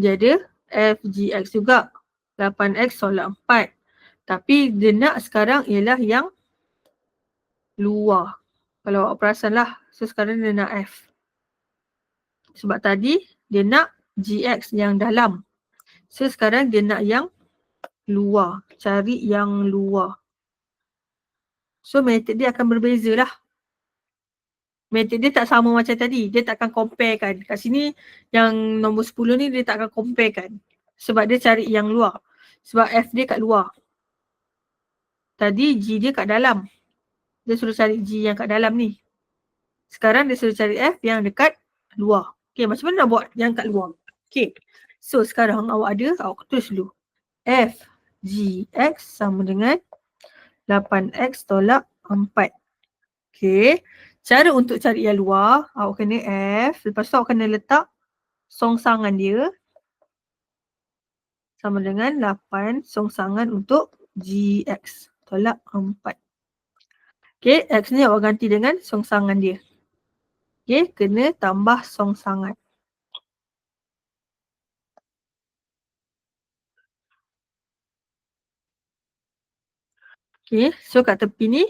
dia ada FGX juga. 8X tolak 4. Tapi dia nak sekarang ialah yang luar. Kalau awak perasan lah. So sekarang dia nak F. Sebab tadi dia nak GX yang dalam. So sekarang dia nak yang luar. Cari yang luar. So method dia akan berbeza lah. Method dia tak sama macam tadi. Dia tak akan compare kan. Kat sini yang nombor 10 ni dia tak akan compare kan. Sebab dia cari yang luar. Sebab F dia kat luar. Tadi G dia kat dalam. Dia suruh cari G yang kat dalam ni. Sekarang dia suruh cari F yang dekat luar. Okay, macam mana nak buat yang kat luar? Okay. So sekarang awak ada, awak tulis dulu. F, G, X sama dengan 8X tolak 4. Okay. Cara untuk cari yang luar, awak kena F. Lepas tu awak kena letak songsangan dia sama dengan 8 songsangan untuk GX tolak 4. Okay, X ni awak ganti dengan songsangan dia. Okay, kena tambah songsangan. Okay, so kat tepi ni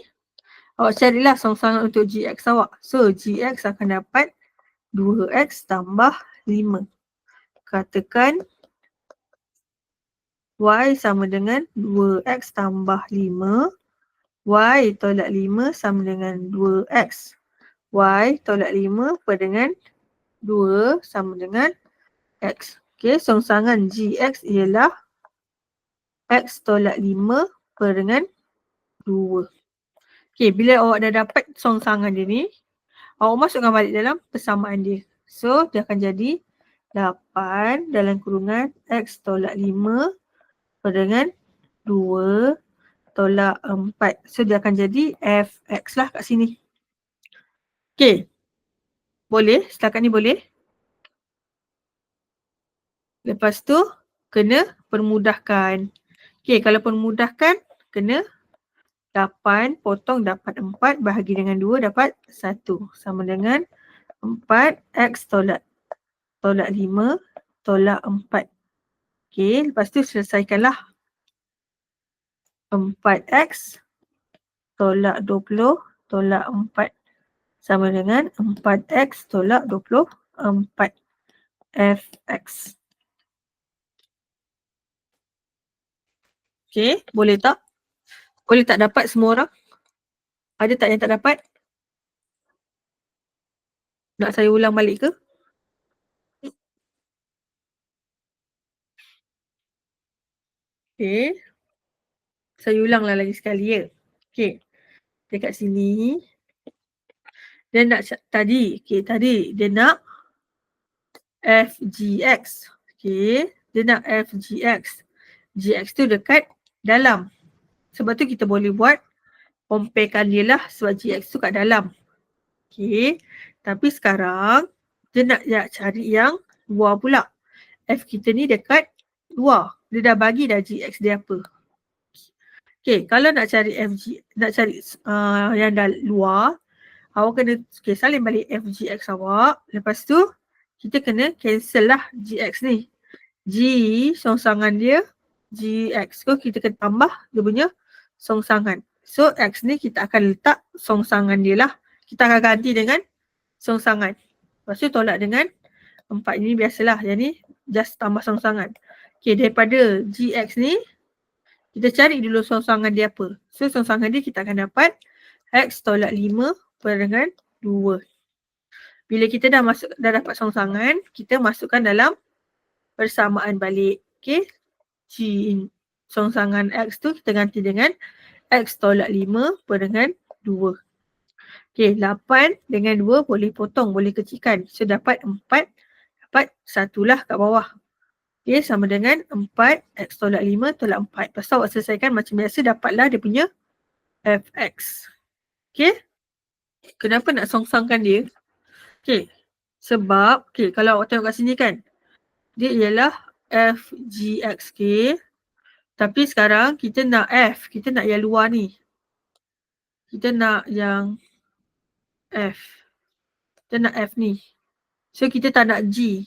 awak carilah songsangan untuk GX awak. So, GX akan dapat 2X tambah 5. Katakan Y sama dengan 2X tambah 5. Y tolak 5 sama dengan 2X. Y tolak 5 per dengan 2 sama dengan X. Okay, songsangan GX ialah X tolak 5 per dengan 2. Okay, bila awak dah dapat songsangan dia ni, awak masukkan balik dalam persamaan dia. So, dia akan jadi 8 dalam kurungan X tolak 5 per dengan 2 tolak 4. So dia akan jadi fx lah kat sini. Okay. Boleh? Setakat ni boleh? Lepas tu kena permudahkan. Okay kalau permudahkan kena 8 potong dapat 4 bahagi dengan 2 dapat 1. Sama dengan 4x tolak tolak 5 tolak 4. Okey, lepas tu selesaikanlah. 4x tolak 20 tolak 4 sama dengan 4x tolak 24 fx. Okey, boleh tak? Boleh tak dapat semua orang? Ada tak yang tak dapat? Nak saya ulang balik ke? Okay. Saya ulanglah lagi sekali ya. Okay. Dekat sini. Dia nak tadi. Okay tadi dia nak FGX. Okay. Dia nak FGX. GX tu dekat dalam. Sebab tu kita boleh buat comparekan dia lah sebab GX tu kat dalam. Okay. Tapi sekarang dia nak, nak cari yang luar pula. F kita ni dekat luar dia dah bagi dah GX dia apa. Okay, kalau nak cari FG, nak cari uh, yang dah luar, awak kena okay, salin balik FGX awak. Lepas tu, kita kena cancel lah GX ni. G, songsangan dia, GX. So, kita kena tambah dia punya songsangan. So, X ni kita akan letak songsangan dia lah. Kita akan ganti dengan songsangan. Lepas tu, tolak dengan empat ini biasalah. Yang ni, just tambah songsangan. Okay, daripada GX ni, kita cari dulu songsangan dia apa. So, songsangan dia kita akan dapat X tolak 5 per dengan 2. Bila kita dah masuk dah dapat songsangan, kita masukkan dalam persamaan balik. Okay. G songsangan X tu kita ganti dengan X tolak 5 per dengan 2. Okay, 8 dengan 2 boleh potong, boleh kecilkan. So, dapat 4, dapat 1 lah kat bawah. Okay, sama dengan 4 X tolak 5 tolak 4. Lepas tu awak selesaikan macam biasa dapatlah dia punya Fx. Okay. Kenapa nak songsangkan dia? Okay. Sebab, okay, kalau awak tengok kat sini kan. Dia ialah Fgx. Tapi sekarang kita nak F. Kita nak yang luar ni. Kita nak yang F. Kita nak F ni. So kita tak nak G.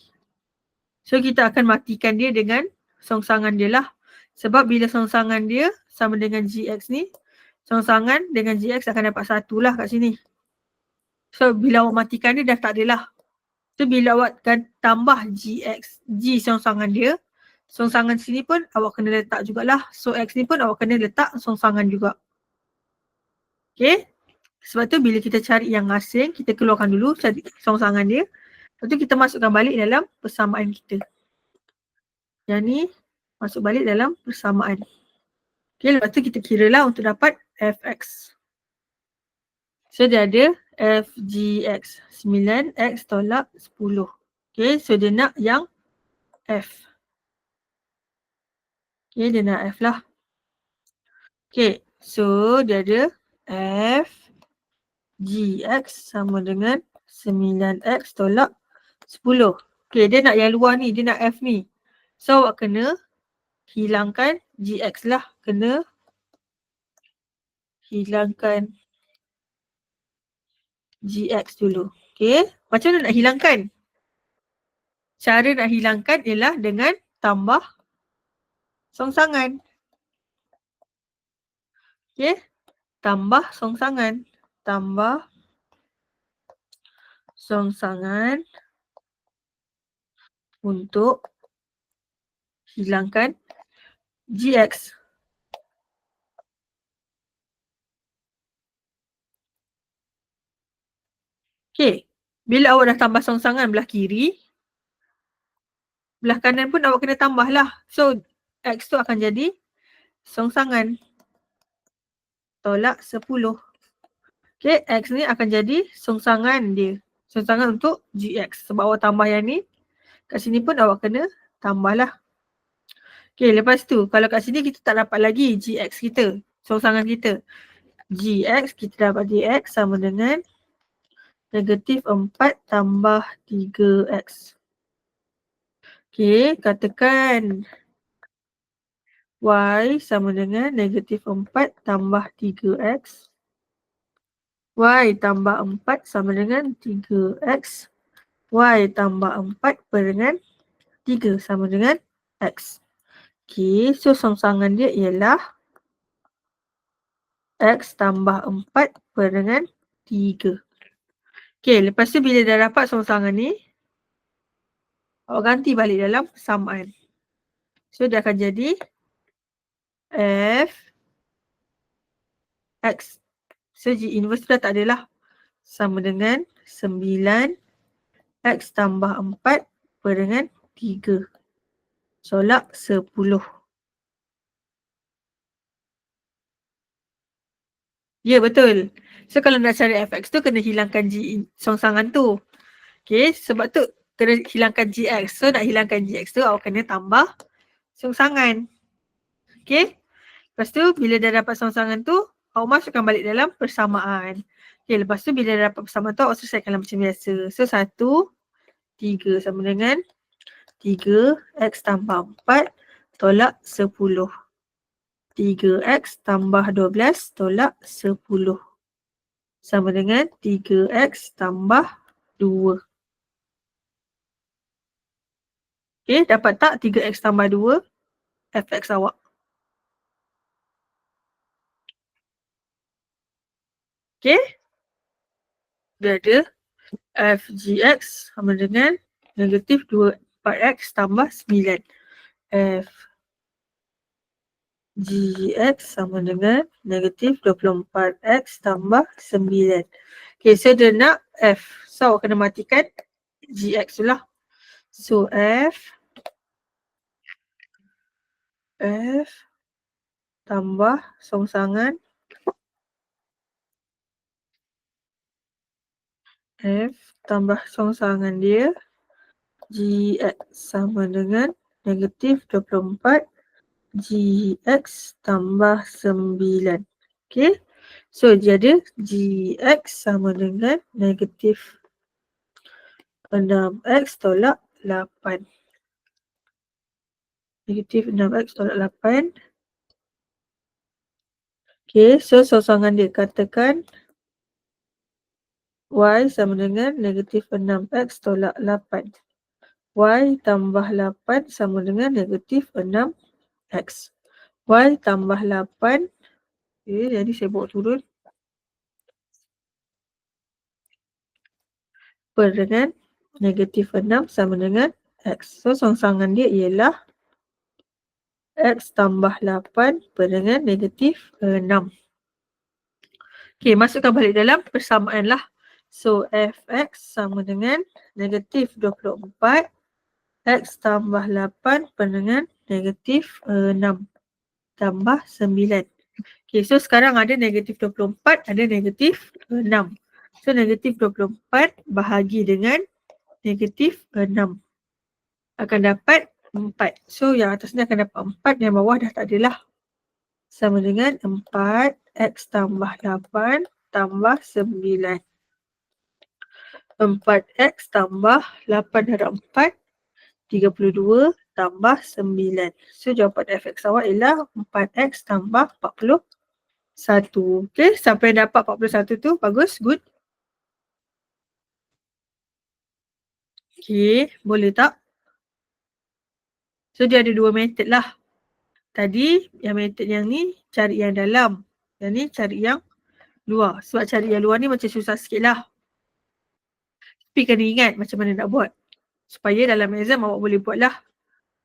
So kita akan matikan dia dengan songsangan dia lah. Sebab bila songsangan dia sama dengan GX ni, songsangan dengan GX akan dapat satu lah kat sini. So bila awak matikan dia dah tak ada lah. So bila awak kan tambah GX, G songsangan dia, songsangan sini pun awak kena letak jugalah. So X ni pun awak kena letak songsangan juga. Okay. Sebab tu bila kita cari yang asing, kita keluarkan dulu cari songsangan dia. Lepas tu kita masukkan balik dalam persamaan kita. Yang ni masuk balik dalam persamaan. Okay, lepas tu kita kira lah untuk dapat fx. So dia ada fgx. 9x tolak 10. Okay, so dia nak yang f. Okay, dia nak f lah. Okay, so dia ada f gx sama dengan 9x tolak 10. Okay, dia nak yang luar ni, dia nak f ni. So, awak kena hilangkan gx lah. Kena hilangkan gx dulu. Okay, macam mana nak hilangkan? Cara nak hilangkan ialah dengan tambah songsangan. Okay, tambah songsangan tambah songsangan untuk hilangkan GX. Okay, bila awak dah tambah songsangan belah kiri, belah kanan pun awak kena tambah lah. So, X tu akan jadi songsangan tolak 10. Okay, X ni akan jadi songsangan dia. Songsangan untuk GX. Sebab awak tambah yang ni, kat sini pun awak kena tambah lah. Okay, lepas tu kalau kat sini kita tak dapat lagi GX kita. Songsangan kita. GX kita dapat GX sama dengan negatif 4 tambah 3X. Okay, katakan Y sama dengan negatif 4 tambah 3X. Y tambah 4 sama dengan 3X. Y tambah 4 per dengan 3 sama dengan X. Okay, so songsangan dia ialah X tambah 4 per dengan 3. Okay, lepas tu bila dah dapat songsangan ni, awak ganti balik dalam samaan. So dia akan jadi F X G inverse dah tak adalah. Sama dengan 9 X tambah 4 per dengan 3. Solak 10. Ya betul. So kalau nak cari fx tu kena hilangkan g songsangan tu. Okay sebab tu kena hilangkan gx. So nak hilangkan gx tu awak kena tambah songsangan. Okay. Lepas tu bila dah dapat songsangan tu awak masukkan balik dalam persamaan. Okay, lepas tu bila dapat persamaan tu awak selesaikan macam biasa. So, satu, tiga sama dengan tiga X tambah empat tolak sepuluh. Tiga X tambah dua belas tolak sepuluh. Sama dengan tiga X tambah dua. Okay, dapat tak tiga X tambah dua fx awak? Okay. Dia ada FGX sama dengan negatif 24X tambah 9. F GX sama dengan negatif 24X tambah 9. Okay, so dia nak F. So, awak kena matikan GX tu lah. So, F F tambah songsangan F tambah songsangan dia GX sama dengan negatif 24 GX tambah 9. Okay. So jadi GX sama dengan negatif 6X tolak 8. Negatif 6X tolak 8. Okay, so songsangan dia katakan Y sama dengan negatif 6X tolak 8. Y tambah 8 sama dengan negatif 6X. Y tambah 8. Okay, jadi saya bawa turun. Per dengan negatif 6 sama dengan X. So, songsangan dia ialah X tambah 8 per dengan negatif 6. Okay, masukkan balik dalam persamaan lah. So, Fx sama dengan negatif 24 X tambah 8 per dengan negatif 6 tambah 9. Okay, so sekarang ada negatif 24, ada negatif 6. So, negatif 24 bahagi dengan negatif 6. Akan dapat 4. So, yang atas ni akan dapat 4, yang bawah dah tak ada lah. Sama dengan 4 X tambah 8 tambah 9. 4X tambah 8 darab 4 32 tambah 9. So jawapan fx awak ialah 4x tambah 41. Okay, sampai dapat 41 tu bagus, good. Okay, boleh tak? So dia ada dua method lah. Tadi yang method yang ni cari yang dalam. Yang ni cari yang luar. Sebab cari yang luar ni macam susah sikit lah. Tapi kena ingat macam mana nak buat. Supaya dalam exam awak boleh buat lah